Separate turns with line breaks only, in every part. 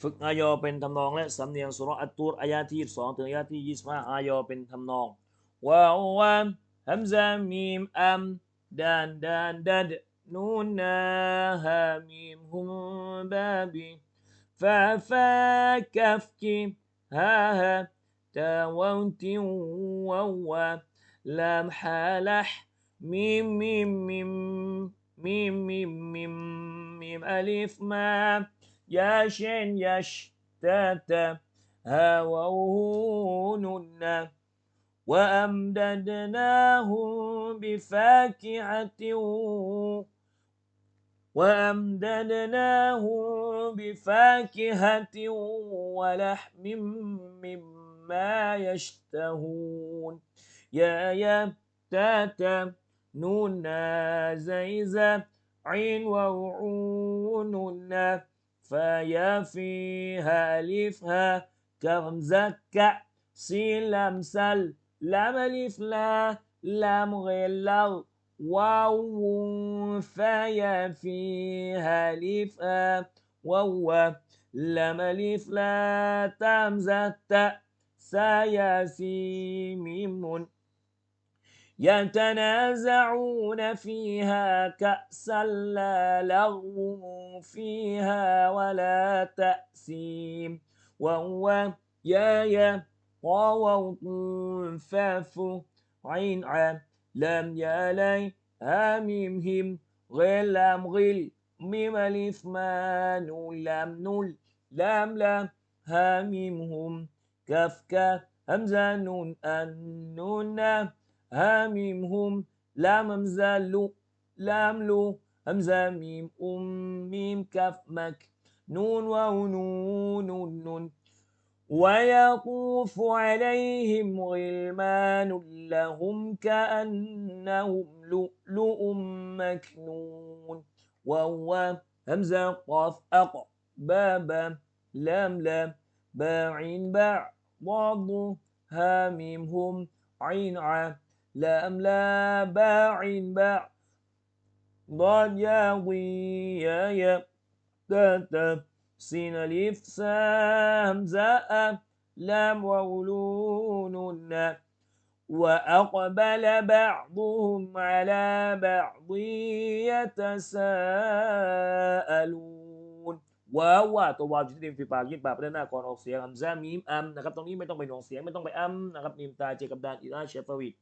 ฝึกอายอเป็นทำนองและสำเนียงสุรอัตตูรอายาที่2ถึงอายาที่25อายอเป็นทำนองวาวามฮัมซามีมอัมดานดานดัดนูนนาฮามีมฮุมบาบีฟาฟากัฟกิฮาฮาตาวาวติวาวาลามฮาลัฮมีมมีมมีมมีมมีมมีมมีมอลิฟมา يا شين يش تاتا ها وهو ننا وأمددناهم بفاكهة وأمددناهم بفاكهة ولحم مما يشتهون. يا يا تاتا نونا زيزا عين وعوننا فيا فيها لفها كم زكا سلم سل لم ألف لا لم غلغ واو فيا فيها لفها وهو لم ألف لا تمزت سياسي ميم يتنازعون فيها كأسا لا لغو فيها ولا تأثيم. وهو يا يا قوت فف عين عام لم يلي أميمهم غل أم غل ميم الإثمان لم نل لم لم هميمهم كفك همزة نون أن نون هاميم هم لام همزة لو لام لو همزة ميم أم ميم كف مك نون واو نون نون ويطوف عليهم غلمان لهم كأنهم لؤلؤ مكنون. وهو همزة قاف أق بابا لام لام باعين باع ضاد هم عين ع لام لا باعين باع ضاد يا وي يا يا تا تا سين ألف سام زاء لام وولون وأقبل بعضهم على بعض يتساءلون ว้าวว่าตัววาวที่ริมฝีปากยืดปากไปด้านหน้าก่อนออกเสียงอัมซามีมอัมนะครับตรงนี้ไม่ต้องไปหน่วงเสียงไม่ต้องไปอัมนะครับมีมตาเจอกับดานอิราเชฟวีด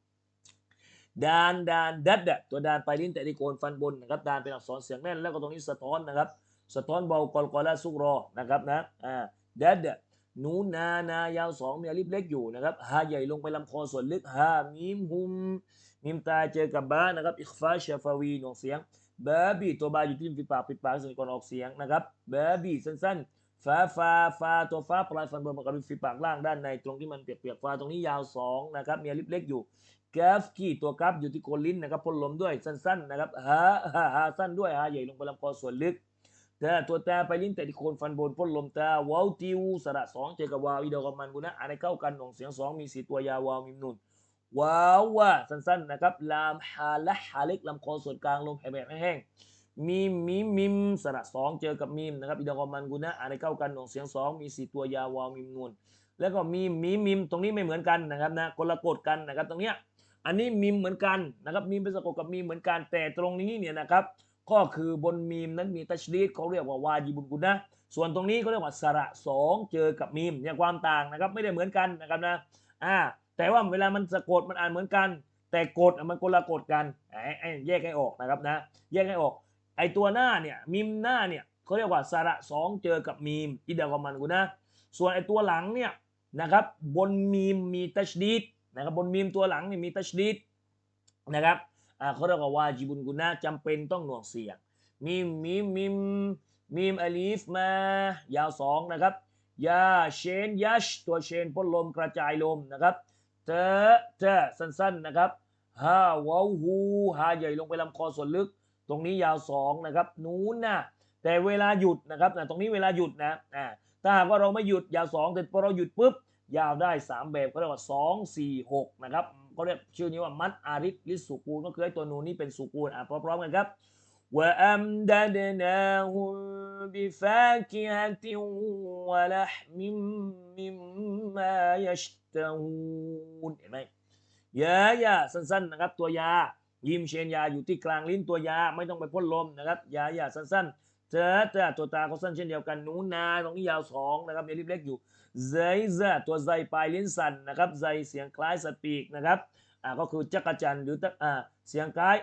ดานดานดัดดตัวดานไปลิ้นแต่ที่โกนฟันบนนะครับดานเป็นอักษรเสียงแน่นแล้วก็ตรงนี้สะท้อนนะครับ สะท้อนเบากอลกอลาซุกรอนะครับนะอ่าดัดดะนูนานายาวสองมีอลิฟเล็กอยู่นะครับฮาใหญ่ลงไปลำคอส่วนลึกฮามีมฮุมมีมตาเจอกับบ้านะครับอิคฟาเชฟาวีหน่วงเสียงบาบีตัวบาอยู่ที่ริมฝีปากปิดปากส่วนก่อนออกเสียงนะครับบาบีสั้นๆ ฟ้าฟ้าฟ้าตัวฟ้าปลายฟันบนมันกับริมฝีปากล่างด้านในตรงที่มันเปียกๆฟ้าตรงนี้ยาวสองนะครับมีลิปเล็กอยู่กราฟกี้ตัวกราฟอยู่ที่โคนลิ้นนะครับพ่นลมด้วยสั้นๆนะครับฮาฮาฮาสั้นด้วยฮาใหญ่ลงไปลำคอส่วนลึกแต่ตัวแตาไปลิ้นแต่ที่โคนฟันบนพ่นลมแตาวาวติวสระสองเจอกับวาวอีดอกกับมันกูนะอันนี้เข้ากันหน่งเสียงสองมีสี่ตัวยาวาวมิมนุนว้าวว่าสั้นๆนะครับลามฮาละฮาเล็กลำคอส่วนกลางลมแหบแห้งๆ มีมมีมมิมสระสองเจอกับมีมนะครับอีดอกอมันกุนะอ่านในเข้ากันหน่วงเสียงสองมีสี่ตัวยาวาวมิมนูนแล้วก็มีมีมมิมตรงนี้ไม่เหมือนกันนะครับนะคนละกฎกันนะครับตรงเนี้ยอันนี้มิมเหมือนกันนะครับมีมเป็นสะกดกับมีมเหมือนกันแต่ตรงนี้เนี่ยนะครับก็คือบนมีมนั้นมีตัชรีดเขาเรียกว่าวาจิบุญกุนะส่วนตรงนี้เขาเรียกว่าสระสองเจอกับมีมเนี่ยความต่างนะครับไม่ได้เหมือนกันนะครับนะอ่าแต่ว่าเวลามันสะกดมันอ่านเหมือนกัน แต่กฎมันคนละกฎกันไอ้แยกให้ออกนะครับนะแยกให้ออก ไอตัวหน้าเนี่ยมีมหน้าเนี่ยเขาเรียกว่าสระสองเจอกับมีมอิดากอมันกูนะ ส่วนไอตัวหลังเนี่ยนะครับบนมีมมีตัชดีดนะครับบนมีมตัวหลังเนี่ยมีตัชดีดนะครับอ่าเขาเรียกว่าวาจิบุนกุนะจำเป็นต้องหน่วงเสียงมีมมีมมีมมีมอลีฟมายาวสองนะครับยาเชนยัชตัวเชนพ่นลมกระจายลมนะครับเตะเตะสั้นๆนะครับฮาวาวฮูฮาใหญ่ลงไปลำคอส่วนลึก ตรงนี้ยาวสองนะครับนู้นนะแต่เวลาหยุดนะครับนะตรงนี้เวลาหยุดนะอ่าถ้าหากว่าเราไม่หยุดยาวสองแต่พอเราหยุดปุ๊บยาวได้สามแบบเขาเรียกว่าสองสี่หกนะครับก็เรียกชื่อนี้ว่ามัดอาริสลิสสุกูลก็คือไอ้ตัวนูนนี่เป็นสุกูลอ่ะพร้อมๆกันครับ وأمددناهم بفاكهة ولحم مما يشتهون เห็นไหมยายาสั้นๆนะครับ ตัวยา ยิมเชนยาอยู่ที่กลางลิ้นตัวยาไม่ต้องไปพ่นลมนะครับยายาสั้นๆเจอเจอตัวตาเขาสั้นเช่นเดียวกันนูนาตรงนี้ยาวสองนะครับมีลิบเล็กอยู่ไซซะตัวไซปลายลิ้นสั่นนะครับไซเสียงคล้ายสปีกนะครับอ่าก็คือจักรจันหรืออ่าเสียงคล้าย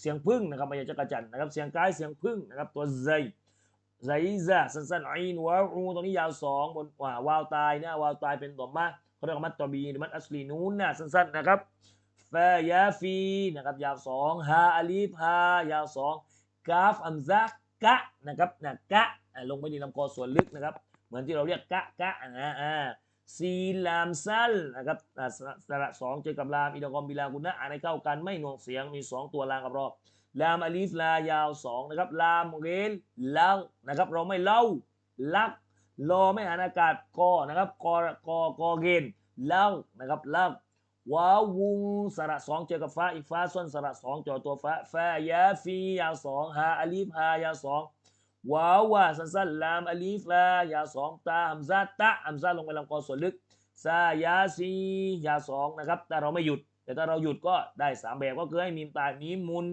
เสียงพึ่งนะครับไม่ใช่จักรจันนะครับเสียงคล้ายเสียงพึ่งนะครับตัวไซไซซะสั้นๆอินวาอูตรงนี้ยาวสองบนว่าวาวตายนะวาวตายเป็นตัวมาเขาเรียกว่ามัตตบีหรือมัตอัสลีนูนนะสั้นๆนะครับ ฟายาฟีนะครับยาวสองฮาอาลีฟฮายาวสองกาฟอัมซะกะนะครับนะกะอ่าลงไปในลำคอส่วนลึกนะครับ เหมือนที่เราเรียกกะกะนะอ่าซีลามซัลนะครับอ่าสระสระสองเจอกับลามอิดกอมบิลากุนะอ่านให้เข้ากันไม่หน่วงเสียงมีสองตัวลางกับรอบลามอลิฟลายาวสองนะครับลามเรลลานะครับเราไม่เล่าลักรอไม่อ่านอากาศกอนะครับกอกอกอเกนเล่านะครับเล่า วาวุงสระสองเจอกับฟ้าอีกฟ้าส่วนสระสองจอตัวฟ้าฟ้ายาฟียาสองฮาอลิฟฮายาสองวาวว่าสั้นลามอลีฟลายาสองตาฮัมซาตะฮัมซาลงไปลำคอส่วนลึกซายาซียาสองนะครับแต่เราไม่หยุด แต่ถ้าเราหยุดก็ได้สามแบบก็คือให้มีมตามีมุน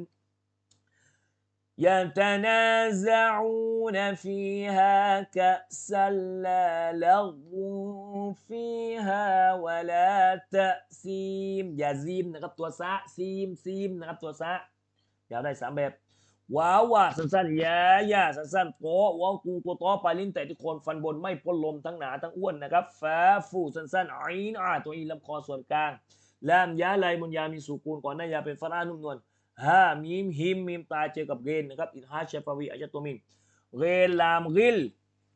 يتنازعون فيها كأسا لا لغو فيها ولا تأثيم อย่าซีมนะครับตัวซะซีมซีมนะครับตัวซะอยากได้สามแบบ ว้าวว่าสั้นๆยายาสั้นๆโปว้าวกูตัวต่อไปลิ้นแต่ที่โคนฟันบนไม่พ่นลมทั้งหนาทั้งอ้วนนะครับฟาฟูสั้นๆอินอาตัวอีลำคอส่วนกลางลามยาลายมุนยามีสุกูลก่อนหน้ายาเป็นฟารานุ่มนวล ฮามีมฮิมมีมตาเจอกับเกนนะครับอินฮาเชฟาวีอาจจะตัวมิมเกนลามกิล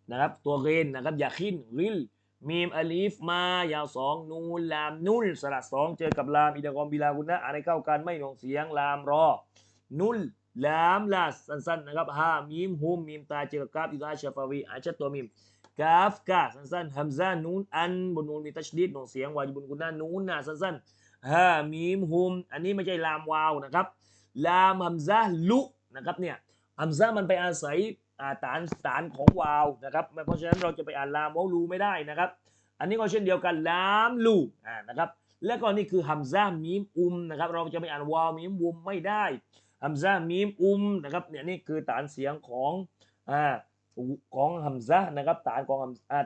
นะครับตัวเกนนะครับยาคินกิลมีมอลีฟมายาวสองนูนลามนุลสระสองเจอกับลามอิดะกอมบิลากุนะอะไรเข้ากันไม่หน่วงเสียงลามรอ นุลลามลาสั้นๆนะครับฮามีมฮุมมีมตาเจอกับกาฟอิดาชฟาวีอาชัดตัวมิมกาฟกาสั้นๆฮัมซานูนอันบนนูนมีตัชดีดหน่วงเสียงวาจิบุนกุนานูนนะสั้นๆฮามีมฮุมอันนี้ไม่ใช่ลามวาวนะครับ ลามฮัมซาลุนะครับเนี่ยฮัมซามันไปอาศัยฐานฐานของวาวนะครับเพราะฉะนั้นเราจะไปอ่านลามวาวลูไม่ได้นะครับ อันนี้ก็เช่นเดียวกันลามลูอ่านะครับแล้วก็นี่คือฮัมซามีมอุมนะครับเราจะไปอ่านวาวมีมวุมไม่ได้ฮัมซามีมอุมนะครับเนี่ยนี่คือฐานเสียงของอ่าของฮัมซานะครับฐานของฮัมอ่า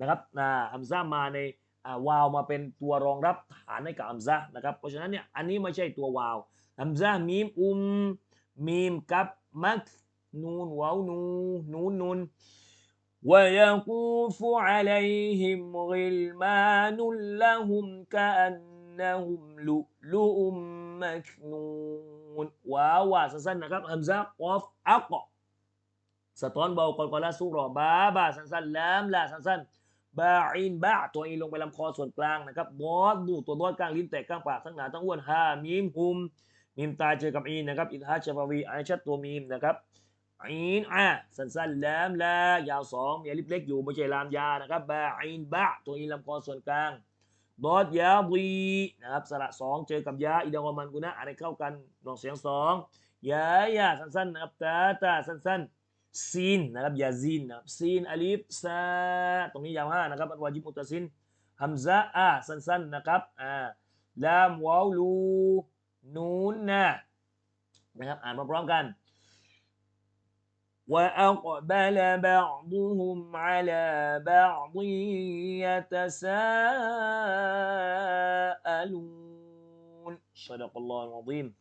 นะครับอ่าฮัมซามาในอ่าวาวมาเป็นตัวรองรับฐานให้กับฮัมซานะครับเพราะฉะนั้นเนี่ยอันนี้ไม่ใช่ตัววาว ฮัมซามีมอุมมีมกับมักนูนวาวนูนูนนูน ويطوف عليهم غلمان لهم كأنهم لؤلؤ مكنون ว้าวว่าสั้นๆนะครับฮัมซะกอฟอักสะท้อนเบากอนกอลาสุรอบาบาสั้นๆลามลาสั้นๆบาอินบาตัวอีลงไปลำคอส่วนกลางนะครับบอสดูตัวบอสกลางลิ้นแตกกลางปากทั้งหนาทั้งอ้วนฮามีมฮุม มีมตาเจอกับอีนนะครับอิทฮาชฟาวีอชัดตัวมีมนะครับอีนอะสั้นๆแลามลายาวสองมีอลิฟเล็กอยู่ไม่ใช่ลามยานะครับบาอินบาตัวอีลำคอส่วนกลางดอดยาบีนะครับสระสองเจอกับยาอิดาวามันกุนะอะไรเข้ากันดอกเสียงสองยายาสั้นๆนะครับตาตาสั้นๆซีนนะครับยาซีนนะครับซีนอลิฟซาตรงนี้ยาวห้านะครับอันวาจิมุตซินฮัมซะอาสั้นๆนะครับอ่าลามวาวลู นูนนะนะครับอ่านพร้อมๆกัน وأقبل بعضهم على بعض يتساءلون صدق الله العظيم